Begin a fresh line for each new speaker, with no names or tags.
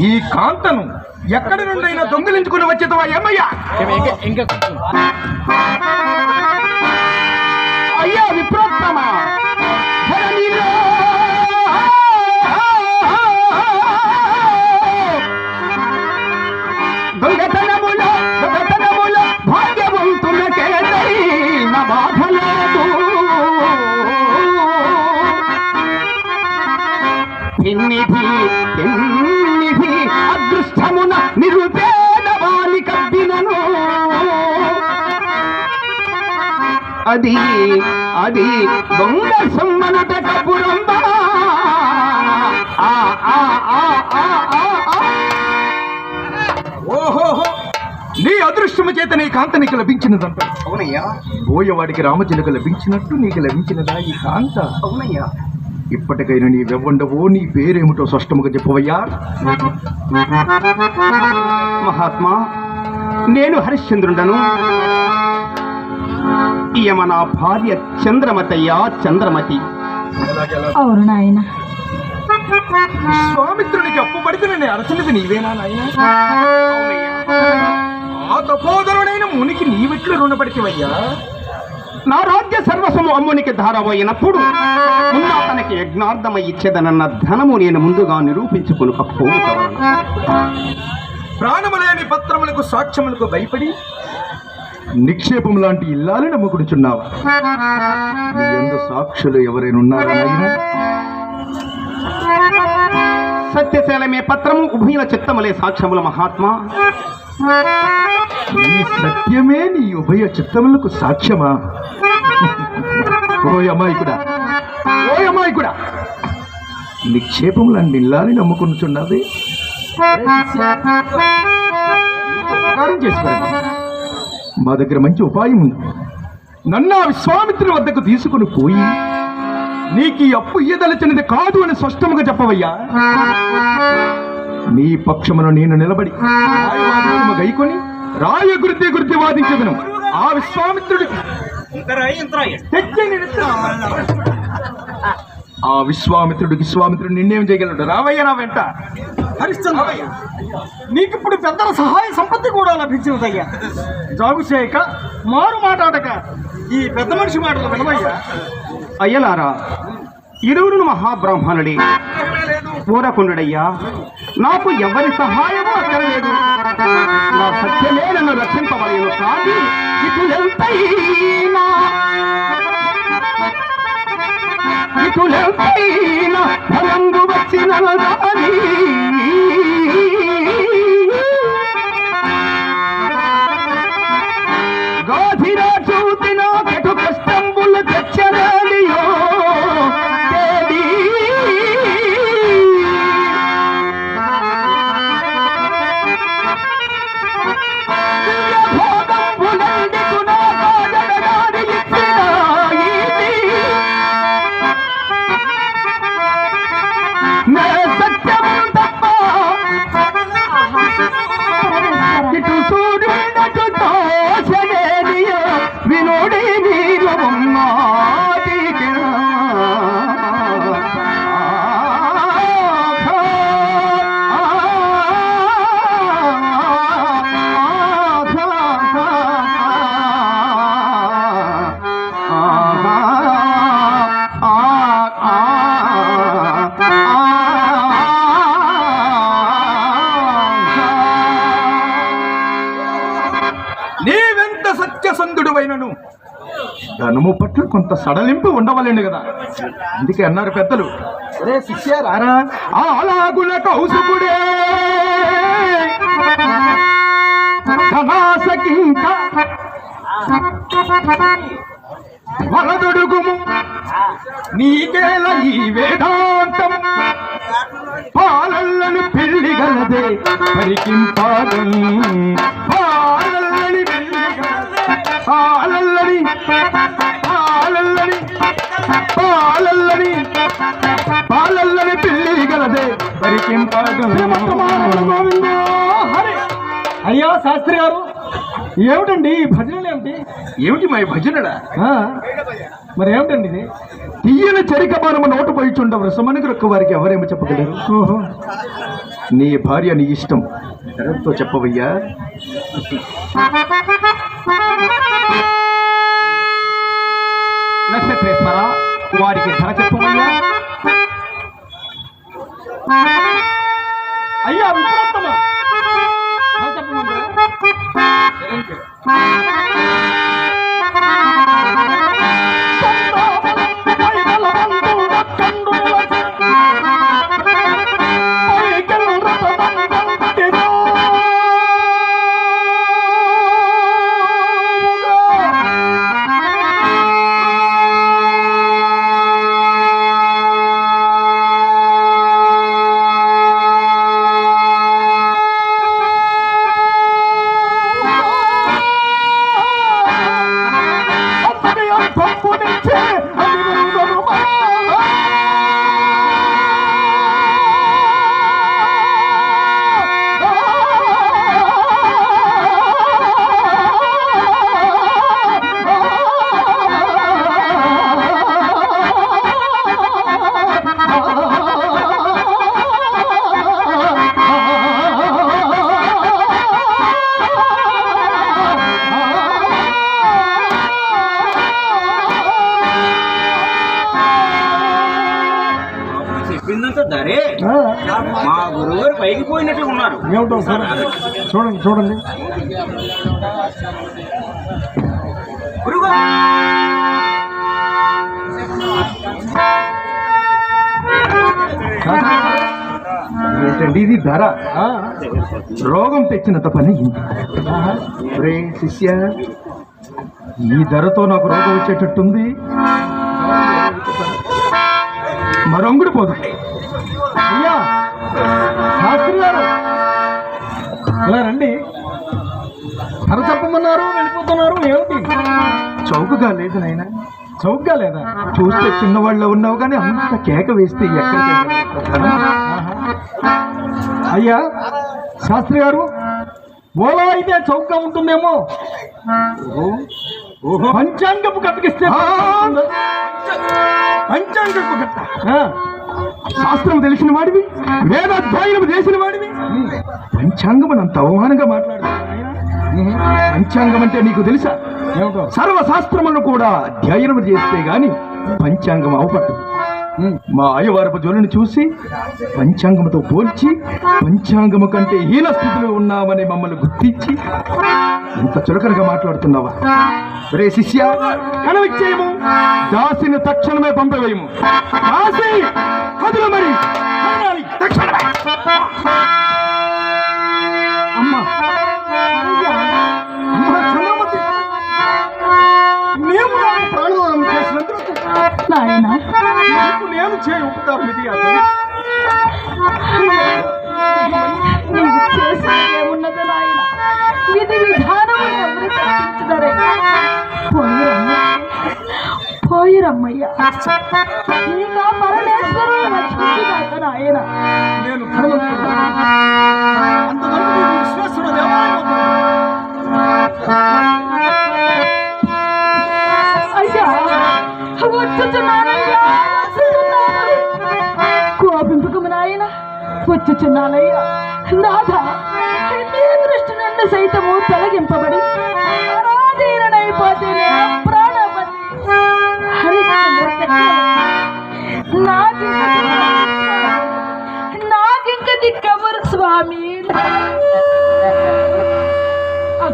ఈ కాంతను ఎక్కడి నుండైనా దొంగిలించుకుని వచ్చేదవా ఏమయ్యా? అయ్యా విప్రోత్తమా? అది అది దొంగ సమ్మనట కపురంబ. ఓహోహో నీ అదృష్టము చేత నీ కాంత నీకు లభించినదంట.
అవునయ్యా.
బోయవాడికి రామచిలుక లభించినట్టు నీకు లభించినదా ఈ కాంత?
అవునయ్యా.
ఇప్పటికైనా నీ వెవ్వండవో నీ పేరేమిటో స్పష్టముగా చెప్పవయ్యా.
మహాత్మా నేను హరిశ్చంద్రుడను. ఈయమ నా భార్య చంద్రమతయ్యా చంద్రమతి.
అవును నాయన.
విశ్వామిత్రునికి అప్పు పడితే నేను అరచినది నీవేనా నాయన? ఆ తపోధరుడైన మునికి నీవెట్లు రుణపడితివయ్యా.
నా రాజ్య సర్వస్వము అమ్మునికి ధారపోయినప్పుడు ముందు అతనికి యజ్ఞార్థమై ఇచ్చేదనన్న ధనము నేను ముందుగా నిరూపించుకుని పోవుతాను
ప్రాణము లేని పత్రములకు సాక్ష్యములకు భయపడి నిక్షేపం లాంటి ఇల్లాలని నమ్ముకుడుచున్నావా ఎందు సాక్షులు ఎవరైనా ఉన్నారా
సత్యశీలమే పత్రము ఉభయుల చిత్తములే సాక్ష్యముల మహాత్మా.
ఈ సత్యమే నీ ఉభయ చిత్తములకు సాక్ష్యమా? ఓ అమాయకుడా ఓ అమాయకుడా. నిక్షేపముల నిల్లాని నమ్ముకునుచున్నది ఉపకారం చేసి పెడదాం. మా దగ్గర మంచి ఉపాయం ఉంది. నన్ను ఆ విశ్వామిత్రుని వద్దకు తీసుకుని పోయి నీకు ఈ అప్పు ఇయ్యదలచినది కాదు అని స్పష్టముగా చెప్పవయ్యా. నీ పక్షమును నేను నిలబడి గైకొని రాయ గురితే గురితే వాదించదను. ఆ విశ్వామిత్రుడి ఆ విశ్వామిత్రుడు విశ్వామిత్రుడు నిన్నేం చేయగలడు? రావయ్య నా వెంట.
హరిశ్చంద్ర నీకు ఇప్పుడు పెద్దల సహాయ సంపత్తి కూడా లభించినదయ్యా. జాగు చేయక మారు మాట్లాడక ఈ పెద్ద మనిషి మాటలు వినవయ్యా.
అయ్యలారా ఇరువురు మహాబ్రాహ్మణుడి ఊరకుండుడయ్యా నాకు ఎవరి సహాయము అక్కరలేదు. నా సత్యమే నన్ను రక్షింపవలేను. కానీ ఇటులెంతైనా ఇటులెంతైనా ఫలంబు వచ్చిన దారి Peter, Peter, Peter,
Peter, Peter, ధనము పట్ల కొంత సడలింపు ఉండవలేండి కదా. అందుకే అన్నారు పెద్దలు రే శిష్య రారా? అలాగుల కౌసుకుడే. ధనాసకింక వరదొడుగుము. నీకేల ఈ వేదాంతం. పాలల్లను పెళ్ళి గలదే పరికింపాదం పాలల్లని పెళ్ళి గలదే పాలల్లని పాలల్లని పాలల్లని పాలల్లని పెళ్ళి గలదే.
అయ్యా శాస్త్రి గారు ఏమిటండి ఈ భజనలు ఏమిటి?
ఏమిటి మా భజనడా?
మరి ఏమిటండి ఇది?
తీయని చరికమానము నోటు పోయిచుండ వృషమణికి రొక్క వారికి ఎవరేమో చెప్పగలరు? నీ భార్య నీ ఇష్టం. చెప్పవయ్యా.
వారికి ధర చెప్పమయ్యా
అయ్యా విప్రోత్తమ చెప్పమంటారా?
మా గురువు గారు పైకి పోయినట్లు ఉన్నారు.
ఏమిటో చూడండి చూడండి.
ఏంటండి ఇది ధర? రోగం తెచ్చినంత పని. రే శిష్య ఈ ధరతో నాకు రోగం వచ్చేటట్టుంది. మరొంగుడు పోదు.
అయ్యా! శాస్త్రి గారు. ఇలా రండి. ధర చెప్పమన్నారు వెళ్ళిపోతున్నారు ఏమిటి?
చౌకగా లేదు నాయన.
చౌకగా లేదా?
చూస్తే చిన్నవాళ్ళ ఉన్నావు కానీ అంత కేక వేస్తే.
అయ్యా శాస్త్రి గారు ఓలా అయితే చౌకగా ఉంటుందేమో?
ఓహో
పంచాంగపు కతికిస్తే
ఆ!
పంచాంగపు కట్ట
శాస్త్రం తెలిసిన వాడివి వేదాధ్యాయులు చేసిన వాడివి. పంచాంగం అంత అవమానంగా మాట్లాడుతున్నావు పంచాంగం అంటే నీకు తెలుసా? సర్వశాస్త్రములను కూడా అధ్యయనం చేస్తే గాని పంచాంగం అవపట్టు. మా అయ్యవారపు జోలిని చూసి పంచాంగముతో పోల్చి పంచాంగము కంటే హీన స్థితిలో ఉన్నామని మమ్మల్ని గుర్తించి ఇంత చులకనగా మాట్లాడుతున్నావా? రే శిష్య కనవిచ్చేయము. దాసిని తక్షణమే పంపవేయము. దాసి! కదులు మరి.
అమ్మా. నాకు ప్రాణదానం చేసినందుకు నేను చేయ ఉపకారం ఇది
వచ్చుచున్నానయ్యా నాథ నీ దృష్టి నుండి సైతము తొలగింపబడి పరాధీనైపోతేనే ప్రాణపతి హరిశ్చంద్ర చక్రవర్తి. నాకింక నాకింక దిక్కవరు స్వామి